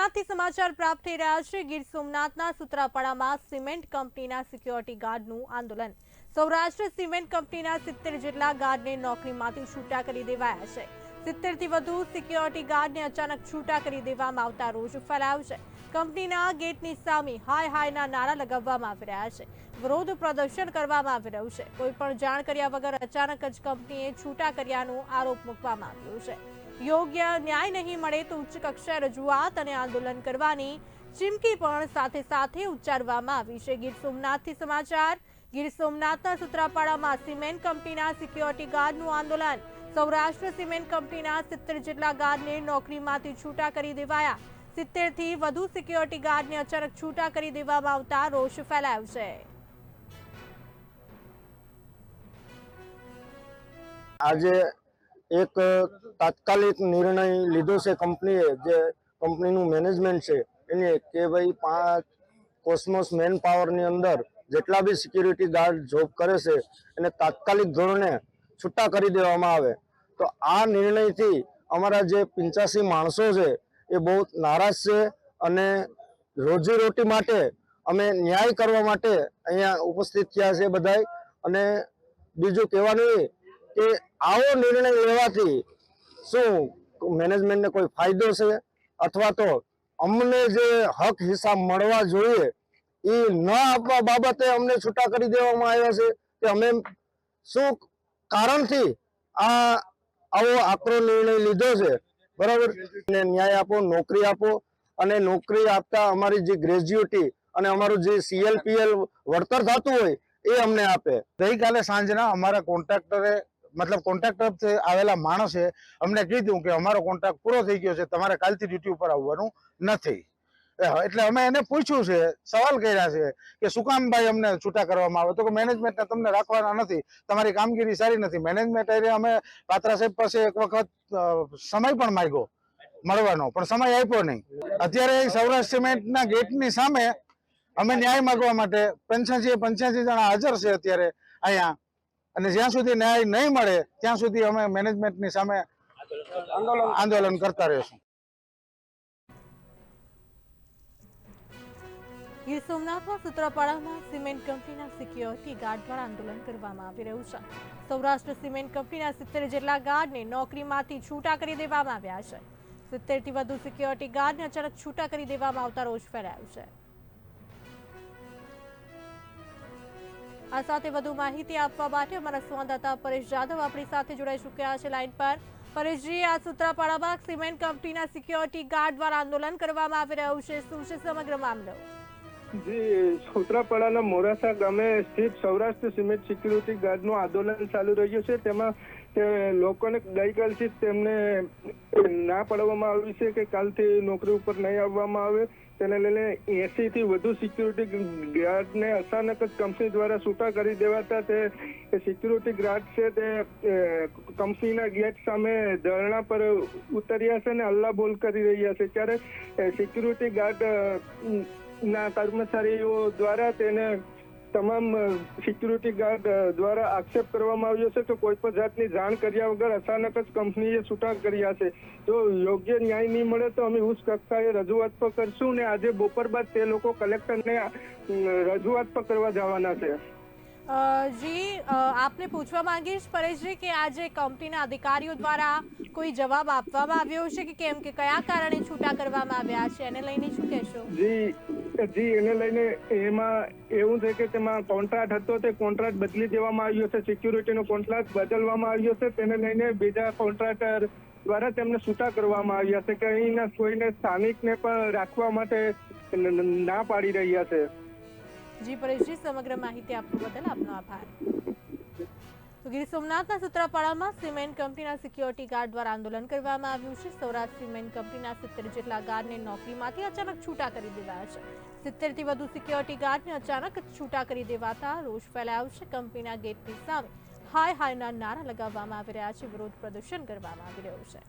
સોમનાથથી સમાચાર પ્રાપ્ત થઈ રહ્યા છે. ગીર સોમનાથના સુત્રાપાડામાં સિમેન્ટ કંપનીના સિક્યોરિટી ગાર્ડનું આંદોલન. સૌરાષ્ટ્ર સિમેન્ટ કંપનીના સિત્તેર જેટલા ગાર્ડને નોકરીમાંથી છૂટા કરી દેવાયા છે. સિત્તેરથી વધુ સિક્યોરિટી ગાર્ડને અચાનક છૂટા કરી દેવામાં આવતા રોષ ફેલાયો છે. કંપનીના ગેટની સામે હાય હાયના નારા લગાવવામાં આવી રહ્યા છે. વિરોધ પ્રદર્શન કરવામાં આવી રહ્યું છે. કોઈ પણ જાણ કર્યા વગર અચાનક જ કંપનીએ છૂટા કર્યાનો આરોપ મૂકવામાં આવ્યો છે. યોગ્ય ન્યાય નહીં મળે તો ઉચ્ચ કક્ષાએ રજૂઆત અને આંદોલન કરવાની ચીમકી પણ સાથે સાથે ઉચ્ચારવામાં આવી છે. ગીર સોમનાથથી સમાચાર, ગીર સોમનાથના સુત્રાપાડામાં સિમેન્ટ કંપનીના સિક્યોરિટી ગાર્ડનું આંદોલન. સૌરાષ્ટ્ર સિમેન્ટ કંપનીના સિત્તેર જેટલા ગાર્ડને નોકરીમાંથી છૂટા કરી દેવાયા. સિત્તેરથી વધુ સિક્યોરિટી ગાર્ડને અચાનક છૂટા કરી દેવામાં આવતા રોષ ફેલાયો છે. આજે એક તાત્કાલિક નિર્ણય લીધો છે કંપનીએ, જે કંપનીનું મેનેજમેન્ટ છે, એને કે ભાઈ પાંચ કોસ્મોસ મેન પાવરની અંદર જેટલા બી સિક્યુરિટી ગાર્ડ જોબ કરે છે, એને તાત્કાલિક ધોરણે છૂટા કરી દેવામાં આવે. તો આ નિર્ણયથી અમારા જે પંચ્યાસી માણસો છે, એ બહુ નારાજ છે અને રોજીરોટી માટે અમે ન્યાય કરવા માટે અહીંયા ઉપસ્થિત થયા છે બધાય. અને બીજું કહેવાનું એ કે આવો નિર્ણય લેવાથી શું મેનેજમેન્ટને કોઈ ફાયદો છે? અથવા તો અમને જે હક હિસાબ મળવા જોઈએ, એ ન આપવા બાબતે અમને છૂટા કરી દેવામાં આવ્યા છે કે અમે શું કારણથી આ આવો આકરો નિર્ણય લીધો છે? બરાબર? ન્યાય આપો, નોકરી આપો, અને નોકરી આપતા અમારી જે ગ્રેજ્યુટી અને અમારું જે સીએલપીએલ વળતર થતું હોય, એ અમને આપે. ગઈકાલે સાંજના અમારા કોન્ટ્રાક્ટરે મતલબ કોન્ટ્રાક્ટર આવેલા માણસે અમને કીધું કે અમારો કોન્ટ્રાક્ટ પૂરો થઈ ગયો છે, તમારે કાલથી ડ્યુટી ઉપર આવવાનું નથી. એટલે અમે એને પૂછ્યું છે, સવાલ કર્યા છે કે શું કામ ભાઈ અમને છૂટા કરવામાં આવે? તો કે મેનેજમેન્ટને તમને રાખવાના નથી, તમારી કામગીરી સારી નથી. મેનેજમેન્ટ અમે પાત્રા સાહેબ પાસે એક વખત સમય પણ માગ્યો મળવાનો, પણ સમય આપ્યો નહીં. અત્યારે સૌરાષ્ટ્ર સિમેન્ટના ગેટની સામે અમે ન્યાય માગવા માટે પંચ્યાસી પંચ્યાસી જણા હાજર છે અત્યારે અહીંયા. અને જ્યાં સુધી ન્યાય નહીં મળે, ત્યાં સુધી અમે મેનેજમેન્ટની સામે આંદોલન કરતા રહીશું. ગીર સોમનાથમાં સૂત્રાપાડામાં સિમેન્ટ કંપનીના સિક્યોરિટી ગાર્ડ દ્વારા આંદોલન કરવામાં આવી રહ્યું છે. સૌરાષ્ટ્ર સિમેન્ટ કંપનીના સિત્તેર જેટલા ગાર્ડને નોકરીમાંથી છૂટા કરી દેવામાં આવ્યા છે. સિત્તેરથી વધુ સિક્યોરિટી ગાર્ડને અચાનક છૂટા કરી દેવામાં આવતા રોષ ફેલાયો છે. આ સાથે વધુ માહિતી આપવા માટે અમારા સંવાદદાતા પરેશ જાદવ આપણી સાથે જોડાઈ ચૂક્યા છે લાઈન પર. પરેશજી, આ સૂત્રાપાડામાં સિમેન્ટ કંપનીના સિક્યોરિટી ગાર્ડ દ્વારા આંદોલન કરવામાં આવી રહ્યું છે. શું છે સમગ્ર મામલો? જી, સૂત્રાપાડાના મોરાસા ગામે સ્થિત સૌરાષ્ટ્ર સિમેન્ટ સિક્યુરિટી ગાર્ડનું આંદોલન ચાલુ રહ્યું છે. તેમાં તે લોકોને ગઈકાલથી તેમને ના પાડવામાં આવ્યું છે કે કાલથી નોકરી ઉપર નહીં આવવામાં આવે. તેને લઈને એસી થી વધુ સિક્યુરિટી ગાર્ડને અચાનક જ કંપની દ્વારા છૂટા કરી દેવાતા તે સિક્યુરિટી ગાર્ડ છે તે કંપનીના ગેટ સામે ધરણા પર ઉતર્યા છે અને હલ્લા બોલ કરી રહ્યા છે. ત્યારે સિક્યુરિટી ગાર્ડ ના કર્મચારીઓ દ્વારા તેને તમામ સિક્યુરિટી ગાર્ડ દ્વારા આક્ષેપ કરવામાં આવ્યો છે કે કોઈ પણ જાતની જાણ કર્યા વગર અચાનક જ કંપનીએ છૂટા કર્યા છે. જો યોગ્ય ન્યાય નહીં મળે તો અમે ઉચ્ચ કક્ષાએ રજૂઆત પણ કરશું ને આજે બપોર બાદ તે લોકો કલેક્ટરને રજૂઆત પણ કરવા જવાના છે. જી આપને પૂછવા માંગીશ પરેશજી કે આજે કંપનીના અધિકારીઓ દ્વારા કોઈ જવાબ આપવામાં આવ્યો છે કે કેમ કે કયા કારણે છૂટા કરવામાં આવ્યા છે? એને લઈને શું કહેશો? જી જી, એને લઈને એમાં એવું છે કે તેમાં કોન્ટ્રાક્ટ હતો તે કોન્ટ્રાક્ટ બદલી દેવામાં આવ્યો છે. સિક્યુરિટીનો કોન્ટ્રાક્ટ બદલવામાં આવ્યો છે. તેને લઈને બીજા કોન્ટ્રાક્ટર દ્વારા તેમને છૂટા કરવામાં આવ્યા છે કે અહીંના કોઈને સ્થાનિકને પણ રાખવા માટે ન- પાડી રહ્યા છે. જી પરેશજી સમગ્ર માહિતી આપવા બદલ આપનો આભાર. ગીર સોમનાથના સુત્રાપાડામાં સિમેન્ટ કંપનીના સિક્યોરિટી ગાર્ડ દ્વારા આંદોલન કરવામાં આવ્યું છે. સૌરાષ્ટ્ર સિમેન્ટ કંપનીના સિત્તેર જેટલા ગાર્ડને નોકરીમાંથી અચાનક છૂટા કરી દેવાયા છે. સિત્તેરથી વધુ સિક્યોરિટી ગાર્ડને અચાનક છૂટા કરી દેવાતા રોષ ફેલાયો છે. કંપનીના ગેટની સામે હાય હાયના નારા લગાવવામાં આવી રહ્યા છે. વિરોધ પ્રદર્શન કરવામાં આવી રહ્યું છે.